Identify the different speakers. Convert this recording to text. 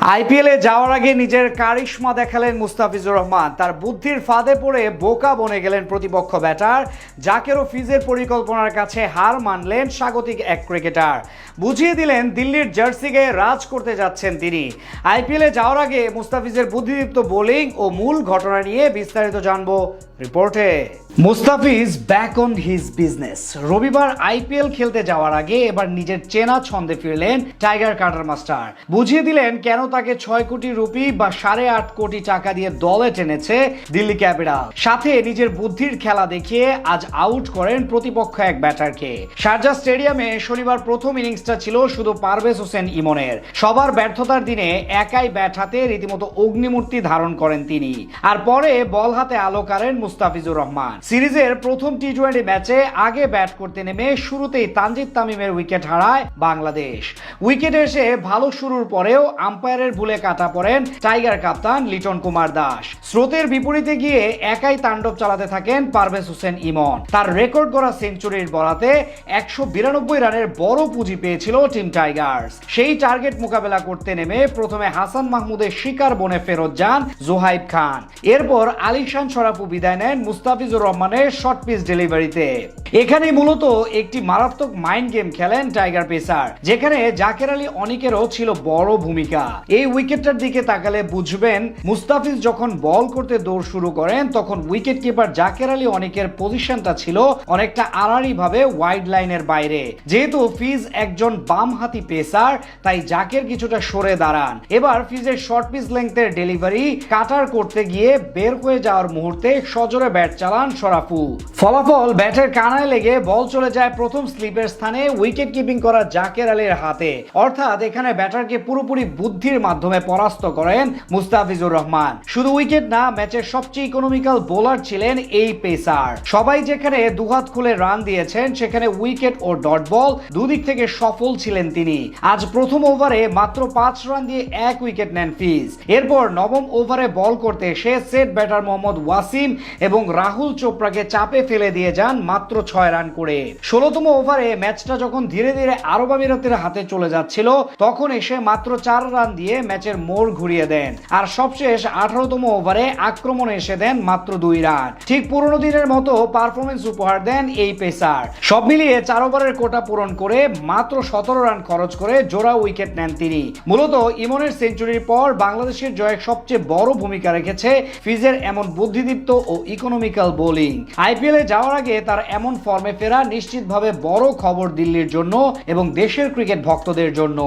Speaker 1: আইপিএলে যাওয়ার আগে নিজের কারিশমা দেখালেন মুস্তাফিজুর রহমান। তার বুদ্ধির ফাঁদে পড়ে বোকা বনে গেলেন প্রতিপক্ষ ব্যাটার জাকেরও ফিজের পরিকল্পনার কাছে হার মানলেন স্বাগতিক এক ক্রিকেটার। বুঝিয়ে দিলেন দিল্লির জার্সি গায়ে রাজ করতে যাচ্ছেন তিনি। আইপিএলে যাওয়ার আগে মুস্তাফিজের বুদ্ধিদীপ্ত বোলিং ও মূল ঘটনা নিয়ে বিস্তারিত জানব রিপোর্টে। Mustafiz back on his business রবিবার আইপিএল খেলতে যাওয়ার আগে এবার নিজের চেনা ছন্দে ফিরলেন টাইগার কাটার মাস্টার বুঝিয়ে দিলেন কেন তাকে ছয় কোটি রুপি বা সাড়ে আট কোটি টাকা দিয়ে দলে টেনেছে দিল্লি ক্যাপিটাল। সাথে নিজের বুদ্ধির খেলা দেখিয়ে আজ আউট করেন প্রতিপক্ষ এক ব্যাটারকে। শারজা স্টেডিয়ামে শনিবার প্রথম ইনিংসটা ছিল শুধু পারভেজ হোসেন ইমনের। সবার ব্যর্থতার দিনে একাই ব্যাট হাতে রীতিমতো অগ্নিমূর্তি ধারণ করেন তিনি। আর পরে বল হাতে আলো কারেন মুস্তাফিজুর রহমান। সিরিজের প্রথম টি টোয়েন্টি ম্যাচে আগে ব্যাট করতে নেমে শুরুতেই তানজিদ তামিমের উইকেট হারায় বাংলাদেশ। উইকেট এসে ভালো শুরুর পরেও আম্পায়ারের ভুলে কাটা পড়েন টাইগার কাপ্তান লিটন কুমার দাস। স্রোতের বিপরীতে গিয়ে একাই তাণ্ডব চালাতে থাকেন পারভেজ হোসেন ইমন। তার রেকর্ড করা সেঞ্চুরির বরাতে একশো বিরানব্বই রানের বড় পুঁজি পেয়েছিল টিম টাইগার্স। সেই টার্গেট মোকাবেলা করতে নেমে প্রথমে হাসান মাহমুদের শিকার বনে ফেরত যান জোহাইব খান। এরপর আলিশান শরাফু বিদায় নেন মুস্তাফিজুর রহমানের শর্ট পিচ ডেলিভারিতে। এখানে মূলত একটি মারাত্মক মাইন্ড গেম খেলেন টাইগার পেসার, যেখানে জাকের আলী অনেকেরও ছিল বড় ভূমিকা। এই উইকেটটার দিকে তাকালে বুঝবেন মুস্তাফিজ যখন বল করতে দৌড় শুরু করেন, তখন উইকেট কিপার জাকের আলী অনিকের পজিশনটা ছিল অনেকটা আড়াআড়ি ভাবে ওয়াইড লাইনের বাইরে। যেহেতু ফিজ একজন বাম হাতি পেসার, তাই জাকের কিছুটা সরে দাঁড়ান। এবার ফিজের শর্ট পিচ লেংথের ডেলিভারি কাটার করতে গিয়ে বের হয়ে যাওয়ার মুহূর্তে সজোরে ব্যাট চালান সরাফু। ফলাফল ব্যাটের কানায় লেগে বল চলে যায় প্রথম স্লিপের স্থানে উইকেট কিপিং করা জাকের আলীর হাতে। অর্থাৎ এখানে ব্যাটারকে পুরোপুরি বুদ্ধির মাধ্যমে পরাস্ত করেন মুস্তাফিজুর রহমান। শুধু উইকেট না, ম্যাচের সবচেয়ে ইকোনমিক্যাল বোলার ছিলেন এই পেসার। সবাই যেখানে দুহাত খুলে রান দিয়েছেন, সেখানে উইকেট ও ডট বল দুদিক থেকে সফল ছিলেন তিনি। আজ প্রথম ওভারে মাত্র পাঁচ রান দিয়ে এক উইকেট নেন ফিজ। এরপর নবম ওভারে বল করতে এসে সেট ব্যাটার মোহাম্মদ ওয়াসিম এবং রাহুল চোপড়াকে চাপে ফেলে দিয়ে যান মাত্র ছয় রান করে। ষোলোতম ওভারে ম্যাচটা যখন ধীরে ধীরে আরব আমিরাতের হাতে চলে যাচ্ছিল, তখন এসে মাত্র চার রান দিয়ে ম্যাচের মোড় ঘুরিয়ে দেন। আর সবশেষ আঠারোতম ওভারে আক্রমণে এসে দেন মাত্র দুই রান। ঠিক পুরনো দিনের মতো পারফরমেন্স উপহার দেন এই পেসার। সব মিলিয়ে চার ওভারের কোটা পূরণ করে মাত্র সতেরো রান খরচ করে জোড়া উইকেট নেন তিনি। মূলত ইমনের সেঞ্চুরির পর বাংলাদেশের জয়ে সবচেয়ে বড় ভূমিকা রেখেছে ফিজের এমন বুদ্ধিদীপ্ত ও ইকোনমিক্যাল বোলিং আইপিএলে যাওয়ার আগে তার এমন ফর্মে ফেরা নিশ্চিতভাবে বড় খবর দিল্লির জন্য এবং দেশের ক্রিকেট ভক্তদের জন্য।